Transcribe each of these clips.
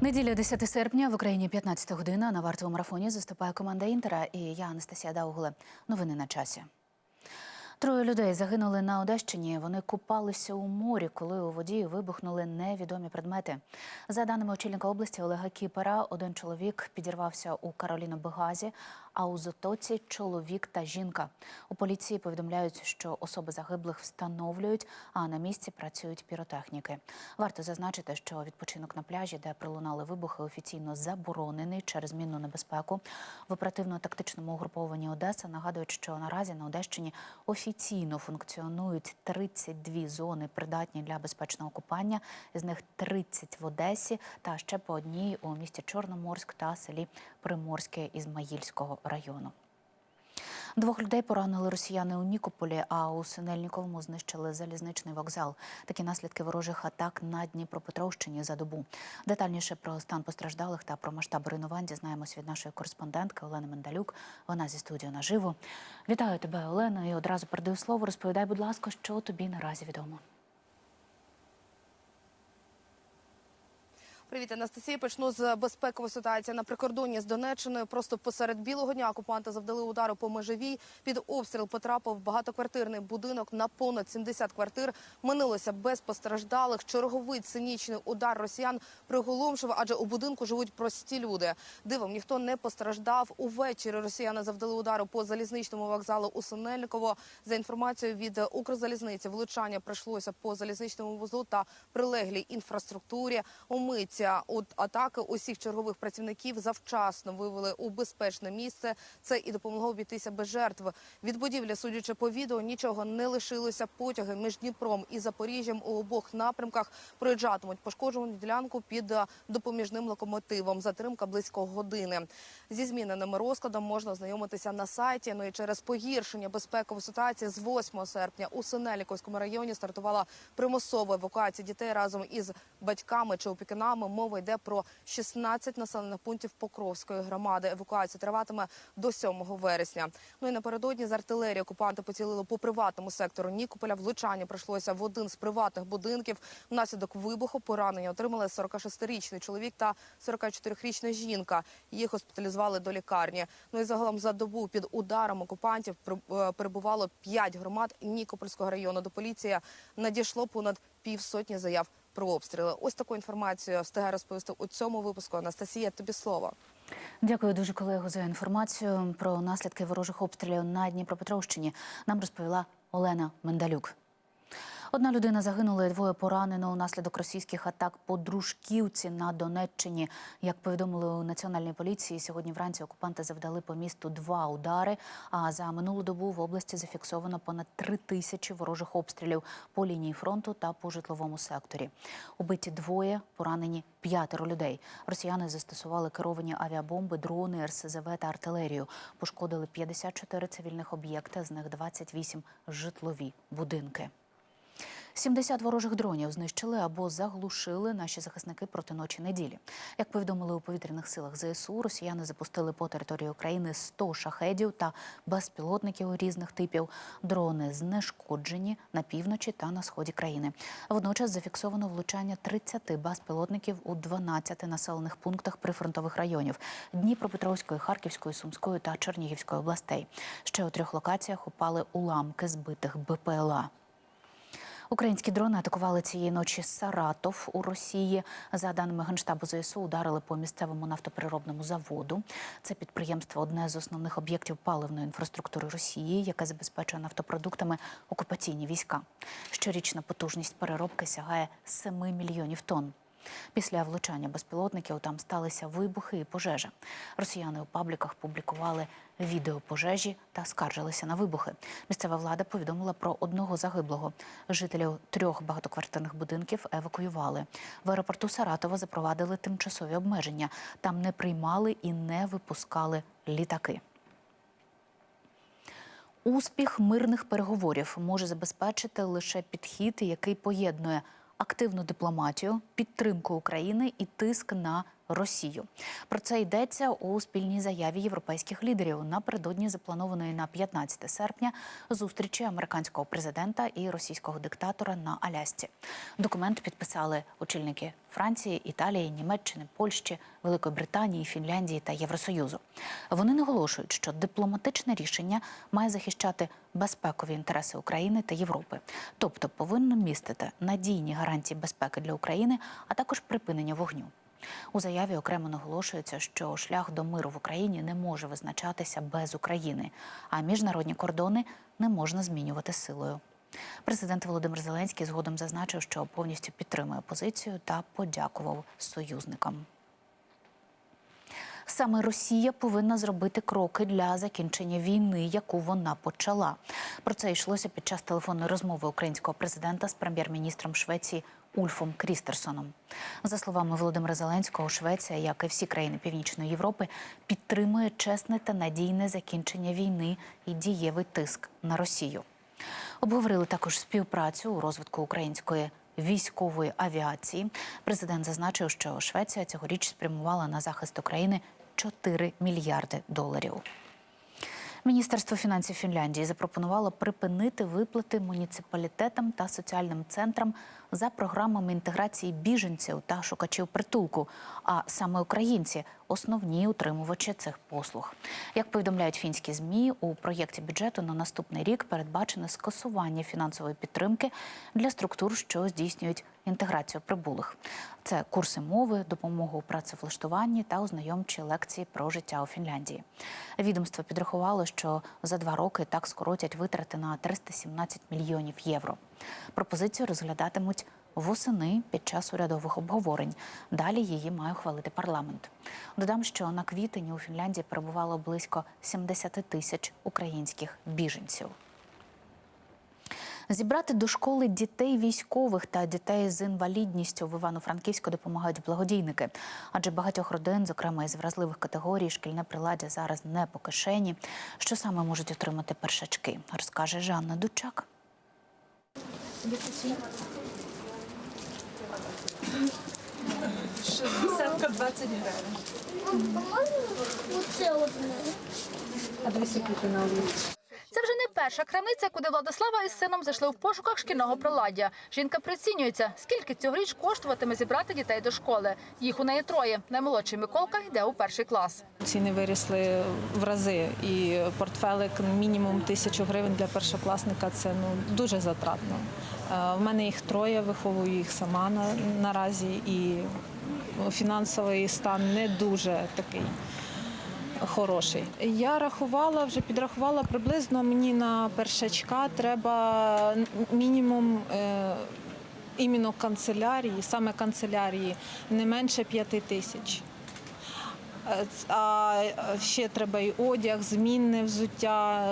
Неділя 10 серпня в Україні 15 година. На вартовому марафоні заступає команда Інтера і я Анастасія Даугуле. Новини на часі. Троє людей загинули на Одещині. Вони купалися у морі, коли у воді вибухнули невідомі предмети. За даними очільника області Олега Кіпера, один чоловік підірвався у Кароліно-Бегазі, а у Зотоці чоловік та жінка. У поліції повідомляють, що особи загиблих встановлюють, а на місці працюють піротехніки. Варто зазначити, що відпочинок на пляжі, де пролунали вибухи, офіційно заборонений через мінну небезпеку. В оперативно-тактичному угрупованні Одеса нагадують, що наразі на Одещині офіційно функціонують 32 зони, придатні для безпечного купання. З них 30 в Одесі та ще по одній у місті Чорноморськ та селі Приморське Ізмаїльського району. Двох людей поранили росіяни у Нікополі, а у Синельніковому знищили залізничний вокзал. Такі наслідки ворожих атак на Дніпропетровщині за добу. Детальніше про стан постраждалих та про масштаб руйнувань дізнаємось від нашої кореспондентки Олени Мендалюк. Вона зі студією наживо. Вітаю тебе, Олена, і одразу передаю слово. Розповідай, будь ласка, що тобі наразі відомо. Привіт, Анастасія. Почну з безпекової ситуації на прикордонні з Донеччиною. Просто посеред білого дня окупанти завдали удару по межовій. Під обстріл потрапив багатоквартирний будинок на понад 70 квартир. Минулося без постраждалих. Черговий цинічний удар росіян приголомшив, адже у будинку живуть прості люди. Дивом ніхто не постраждав. Увечері росіяни завдали удару по залізничному вокзалу у Синельниково. За інформацією від Укрзалізниці, влучання прийшлося по залізничному вузлу та прилеглій інфраструктурі. Умить от атаки усіх чергових працівників завчасно вивели у безпечне місце. Це і допомогло обійтися без жертв. Від будівлі, судячи по відео, нічого не лишилося. Потяги між Дніпром і Запоріжжям у обох напрямках проїжджатимуть пошкоджену ділянку під допоміжним локомотивом. Затримка близько години. Зі зміненим розкладом можна ознайомитися на сайті. Ну і через погіршення безпекової ситуації з 8 серпня у Синеліковському районі стартувала примусова евакуація дітей разом із батьками чи опікунами. Мова йде про 16 населених пунктів Покровської громади. Евакуація триватиме до 7 вересня. Ну і напередодні з артилерії окупанти поцілили по приватному сектору Нікополя. Влучання прийшлося в один з приватних будинків. Внаслідок вибуху поранення отримали 46-річний чоловік та 44-річна жінка. Їх госпіталізували до лікарні. Ну і загалом за добу під ударом окупантів е, перебувало 5 громад Нікопольського району. До поліції надійшло понад півсотні заяв про обстріли. Ось таку інформацію встигає розповісти у цьому випуску. Анастасія, тобі слово. Дякую дуже колегу за інформацію про наслідки ворожих обстрілів на Дніпропетровщині. Нам розповіла Олена Мендалюк. Одна людина загинула, і двоє поранено унаслідок російських атак по Дружківці на Донеччині. Як повідомили у національній поліції, сьогодні вранці окупанти завдали по місту два удари. А за минулу добу в області зафіксовано понад три тисячі ворожих обстрілів по лінії фронту та по житловому секторі. Убиті двоє, поранені п'ятеро людей. Росіяни застосували керовані авіабомби, дрони, РСЗВ та артилерію. Пошкодили 54 цивільних об'єкти, з них 28 житлові будинки. 70 ворожих дронів знищили або заглушили наші захисники проти ночі неділі. Як повідомили у повітряних силах ЗСУ, росіяни запустили по території України 100 шахедів та безпілотників різних типів. Дрони знешкоджені на півночі та на сході країни. Водночас зафіксовано влучання 30 безпілотників у 12 населених пунктах прифронтових районів Дніпропетровської, Харківської, Сумської та Чернігівської областей. Ще у трьох локаціях упали уламки збитих БПЛА. Українські дрони атакували цієї ночі Саратов у Росії. За даними генштабу ЗСУ, ударили по місцевому нафтопереробному заводу. Це підприємство одне з основних об'єктів паливної інфраструктури Росії, яке забезпечує нафтопродуктами окупаційні війська. Щорічна потужність переробки сягає 7 мільйонів тонн. Після влучання безпілотників там сталися вибухи і пожежа. Росіяни у пабліках публікували відео пожежі та скаржилися на вибухи. Місцева влада повідомила про одного загиблого. Жителів трьох багатоквартирних будинків евакуювали. В аеропорту Саратова запровадили тимчасові обмеження. Там не приймали і не випускали літаки. Успіх мирних переговорів може забезпечити лише підхід, який поєднує активну дипломатію, підтримку України і тиск на Росію. Про це йдеться у спільній заяві європейських лідерів напередодні запланованої на 15 серпня зустрічі американського президента і російського диктатора на Алясці. Документ підписали очільники Франції, Італії, Німеччини, Польщі, Великої Британії, Фінляндії та Євросоюзу. Вони наголошують, що дипломатичне рішення має захищати безпекові інтереси України та Європи, тобто повинно містити надійні гарантії безпеки для України, а також припинення вогню. У заяві окремо наголошується, що шлях до миру в Україні не може визначатися без України, а міжнародні кордони не можна змінювати силою. Президент Володимир Зеленський згодом зазначив, що повністю підтримує позицію та подякував союзникам. Саме Росія повинна зробити кроки для закінчення війни, яку вона почала. Про це йшлося під час телефонної розмови українського президента з прем'єр-міністром Швеції Ульфом Крістерсоном. За словами Володимира Зеленського, Швеція, як і всі країни Північної Європи, підтримує чесне та надійне закінчення війни і дієвий тиск на Росію. Обговорили також співпрацю у розвитку української військової авіації. Президент зазначив, що Швеція цьогоріч спрямувала на захист України 4 мільярди доларів. Міністерство фінансів Фінляндії запропонувало припинити виплати муніципалітетам та соціальним центрам за програмами інтеграції біженців та шукачів притулку. А саме українці основні утримувачі цих послуг. Як повідомляють фінські змі, у проєкті бюджету на наступний рік передбачено скасування фінансової підтримки для структур, що здійснюють інтеграцію прибулих. Це курси мови, допомога у працевлаштуванні та ознайомчі лекції про життя у Фінляндії. Відомство підрахувало, що за два роки так скоротять витрати на 317 мільйонів євро. Пропозицію розглядатимуть восени під час урядових обговорень. Далі її має ухвалити парламент. Додам, що на квітень у Фінляндії перебувало близько 70 тисяч українських біженців. Зібрати до школи дітей військових та дітей з інвалідністю в Івано-Франківську допомагають благодійники, адже багатьох родин, зокрема із вразливих категорій, шкільне приладдя зараз не по кишені. Що саме можуть отримати першачки, розкаже Жанна Дучак. Десятка 20 гривень. А дві секунди на олію. Це вже не перша крамниця, куди Владислава із сином зайшли в пошуках шкільного приладдя. Жінка прицінюється, скільки цьогоріч коштуватиме зібрати дітей до школи. Їх у неї троє. Наймолодший Миколка йде у перший клас. Ціни вирісли в рази, і портфелик мінімум тисячу гривень для першокласника це ну дуже затратно. Е, В мене їх троє, виховую їх сама на, наразі, і фінансовий стан не дуже такий. Хороший. Я рахувала, вже підрахувала приблизно мені на першачка треба мінімум е, іменно канцелярії, саме канцелярії, не менше п'яти тисяч. А ще треба і одяг, змінне взуття,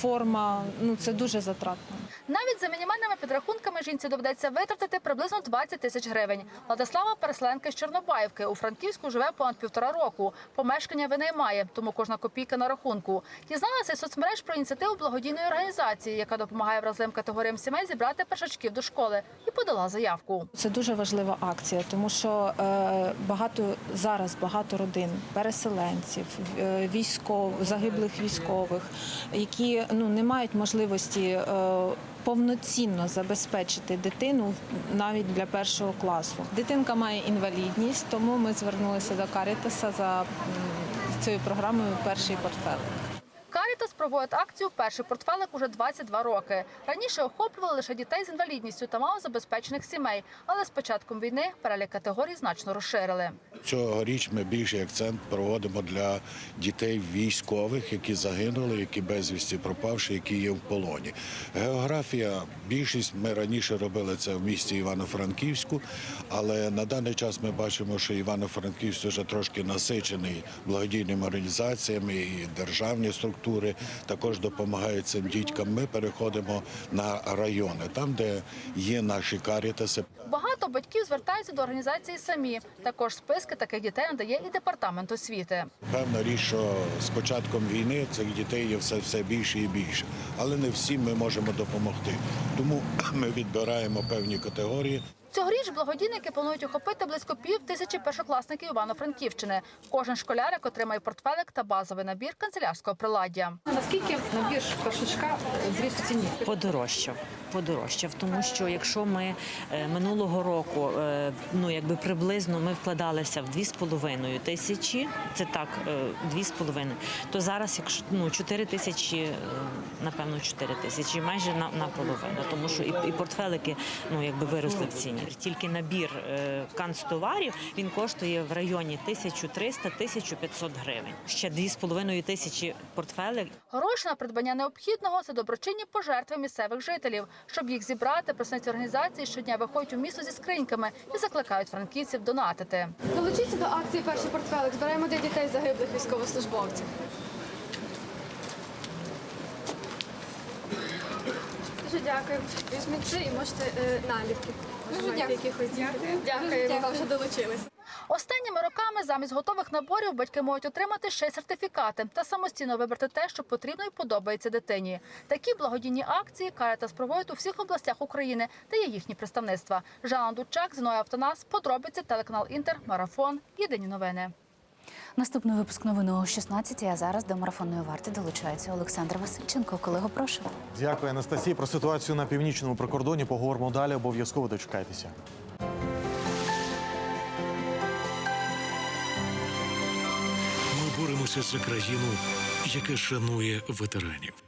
форма. Ну це дуже затратно. Навіть за мінімальними підрахунками жінці доведеться витратити приблизно 20 тисяч гривень. Владислава переселенка з Чорнобаївки. У Франківську живе понад півтора року. Помешкання винаймає, тому кожна копійка на рахунку. Дізналася соцмереж про ініціативу благодійної організації, яка допомагає вразливим категоріям сімей зібрати першачків до школи, і подала заявку. Це дуже важлива акція, тому що е, багато зараз багато родин, переселенців, е, військов, загиблих військових, які ну не мають можливості. Е, Повноцінно забезпечити дитину навіть для першого класу. Дитинка має інвалідність, тому ми звернулися до Карітаса за цією програмою Перший портфелик. Карітас проводить акцію Перший портфелик уже 22 роки. Раніше охоплювали лише дітей з інвалідністю та малозабезпечених сімей, але з початком війни перелік категорій значно розширили. Цьогоріч ми більший акцент проводимо для дітей військових, які загинули, які безвісті пропавши, які є в полоні. Географія, більшість ми раніше робили це в місті Івано-Франківську, але на даний час ми бачимо, що Івано-Франківськ вже трошки насичений благодійними організаціями і державні структури також допомагають цим дітькам. Ми переходимо на райони, там, де є наші карітаси. Багато батьків звертаються до організації самі. Також списки таких дітей надає і департамент освіти. Певна річ, що з початком війни цих дітей є все, все більше і більше, але не всім ми можемо допомогти. Тому ми відбираємо певні категорії. Цьогоріч благодійники планують охопити близько пів тисячі першокласників Івано-Франківщини. Кожен школярик отримає портфелик та базовий набір канцелярського приладдя. Наскільки набір першачка зріс в ціні? Подорожчав, подорожчав, тому що якщо ми е, минулого року, е, ну якби приблизно ми вкладалися в 2,5 тисячі, це так, е, 2,5, то зараз, якщо ну 4 тисячі, е, напевно, 4 тисячі, майже на, наполовину, тому що і, і портфелики ну якби виросли в ціні. Тільки набір е, канцтоварів він коштує в районі 1300-1500 гривень. Ще 2,5 тисячі портфелик Гроші на придбання необхідного це доброчинні пожертви місцевих жителів. Щоб їх зібрати, представниці організації щодня виходять у місто зі скриньками і закликають франківців донатити. Долучіться до акції Перший портфелик. Збираємо для дітей загиблих військовослужбовців. Дуже дякую. Візьміть це і можете е, наліпки. Дуже дякую. Дякую вам, що долучилися. Останніми роками замість готових наборів батьки можуть отримати ще й сертифікати та самостійно вибрати те, що потрібно і подобається дитині. Такі благодійні акції Карітас проводить у всіх областях України, де є їхні представництва. Жанна Дучак, Зіноя Автонас, подробиці, телеканал Інтер, Марафон. Єдині новини. Наступний випуск новин о 16 а зараз до марафонної варти долучається Олександр Васильченко. Колего, прошу. Дякую, Анастасія. Про ситуацію на північному прикордоні поговоримо далі. Обов'язково дочекайтеся. Ми боремося за країну, яка шанує ветеранів.